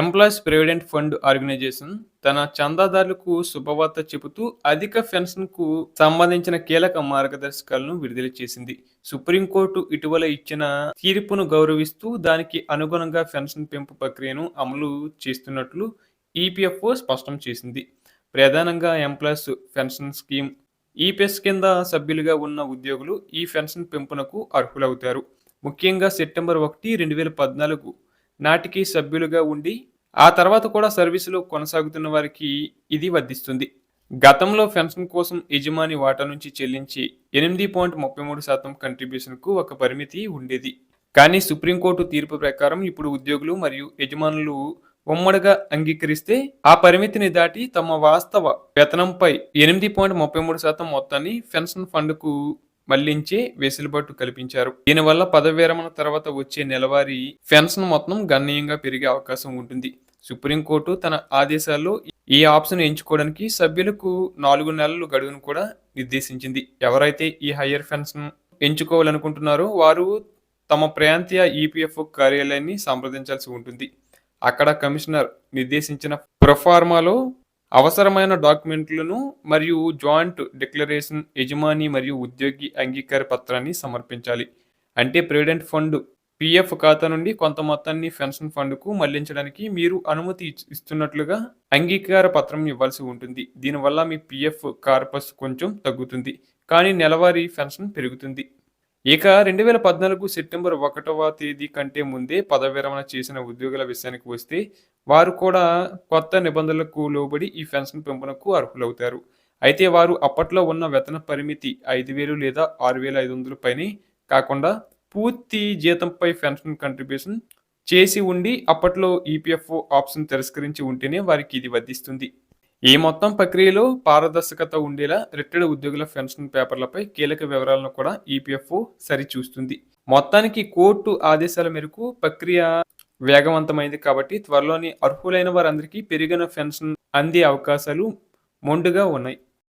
Employees ప్రివిడెంట్ fund organisation తన చందాదారులకు శుభవార్త చెబుతూ అధిక పెన్షన్కు సంబంధించిన కీలక మార్గదర్శకాలను విడుదల చేసింది. సుప్రీంకోర్టు ఇటీవల ఇచ్చిన తీర్పును గౌరవిస్తూ దానికి అనుగుణంగా పెన్షన్ పెంపు ప్రక్రియను అమలు చేస్తున్నట్లు ఈపీఎఫ్ఓ స్పష్టం చేసింది. ప్రధానంగా ఎంప్లాయీస్ పెన్షన్ స్కీమ్ ఈపీఎస్ కింద సభ్యులుగా ఉన్న ఉద్యోగులు ఈ పెన్షన్ పెంపునకు అర్హులవుతారు. ముఖ్యంగా సెప్టెంబర్ ఒకటి రెండు వేల పద్నాలుగు నాటికి సభ్యులుగా ఉండి ఆ తర్వాత కూడా సర్వీసులో కొనసాగుతున్న వారికి ఇది వర్ధిస్తుంది గతంలో పెన్షన్ కోసం యజమాని వాటా నుంచి చెల్లించి ఎనిమిది పాయింట్ ముప్పై మూడు శాతం కంట్రిబ్యూషన్కు ఒక పరిమితి ఉండేది. కానీ సుప్రీంకోర్టు తీర్పు ప్రకారం ఇప్పుడు ఉద్యోగులు మరియు యజమానులు ఉమ్మడిగా అంగీకరిస్తే ఆ పరిమితిని దాటి తమ వాస్తవ వేతనంపై ఎనిమిది పాయింట్ ముప్పై మూడు శాతం మొత్తాన్ని పెన్షన్ ఫండ్కు మళ్ళించి వెసులుబాటు కల్పించారు. దీనివల్ల పదవి విరమణ తర్వాత వచ్చే నెలవారీ పెన్షన్ మొత్తం గణనీయంగా పెరిగే అవకాశం ఉంటుంది. సుప్రీంకోర్టు తన ఆదేశాల్లో ఈ ఆప్షన్ ఎంచుకోవడానికి సభ్యులకు నాలుగు నెలలు గడువును కూడా నిర్దేశించింది. ఎవరైతే ఈ హయ్యర్ పెన్షన్ ఎంచుకోవాలనుకుంటున్నారో వారు తమ ప్రాంతీయ ఈపీఎఫ్ కార్యాలయాన్ని సంప్రదించాల్సి ఉంటుంది. అక్కడ కమిషనర్ నిర్దేశించిన ప్రొఫార్మాలో అవసరమైన డాక్యుమెంట్లను మరియు జాయింట్ డిక్లరేషన్ యజమాని మరియు ఉద్యోగి అంగీకార పత్రాన్ని సమర్పించాలి. అంటే ప్రివిడెంట్ ఫండ్ పిఎఫ్ ఖాతా నుండి కొంత మొత్తాన్ని పెన్షన్ ఫండ్కు మళ్ళించడానికి మీరు అనుమతి ఇస్తున్నట్లుగా అంగీకార పత్రం ఇవ్వాల్సి ఉంటుంది. దీనివల్ల మీ పిఎఫ్ కార్పస్ కొంచెం తగ్గుతుంది. కానీ నెలవారీ పెన్షన్ పెరుగుతుంది. ఇక రెండు వేల పద్నాలుగు సెప్టెంబర్ ఒకటవ తేదీ కంటే ముందే పదవి విరమణ చేసిన ఉద్యోగుల విషయానికి వస్తే వారు కూడా కొత్త నిబంధనలకు లోబడి ఈ పెన్షన్ పెంపునకు అర్హులవుతారు. అయితే వారు అప్పట్లో ఉన్న వేతన పరిమితి ఐదు వేలు లేదా ఆరు వేల ఐదు వందల పైనే కాకుండా పూర్తి జీతంపై పెన్షన్ కంట్రిబ్యూషన్ చేసి ఉండి అప్పట్లో ఈపీఎఫ్ఓ ఆప్షన్ తిరస్కరించి ఉంటేనే వారికి ఇది వర్ధిస్తుంది ఈ మొత్తం ప్రక్రియలో పారదర్శకత ఉండేలా రిటైర్డ్ ఉద్యోగుల పెన్షన్ పేపర్లపై కీలక వివరాలను కూడా ఈపీఎఫ్ఓ సరిచూస్తుంది. మొత్తానికి కోర్టు ఆదేశాల మేరకు ప్రక్రియ వేగవంతమైంది కాబట్టి త్వరలోని అర్హులైన వారందరికీ పెరిగిన పెన్షన్ అందే అవకాశాలు మొండుగా ఉన్నాయి.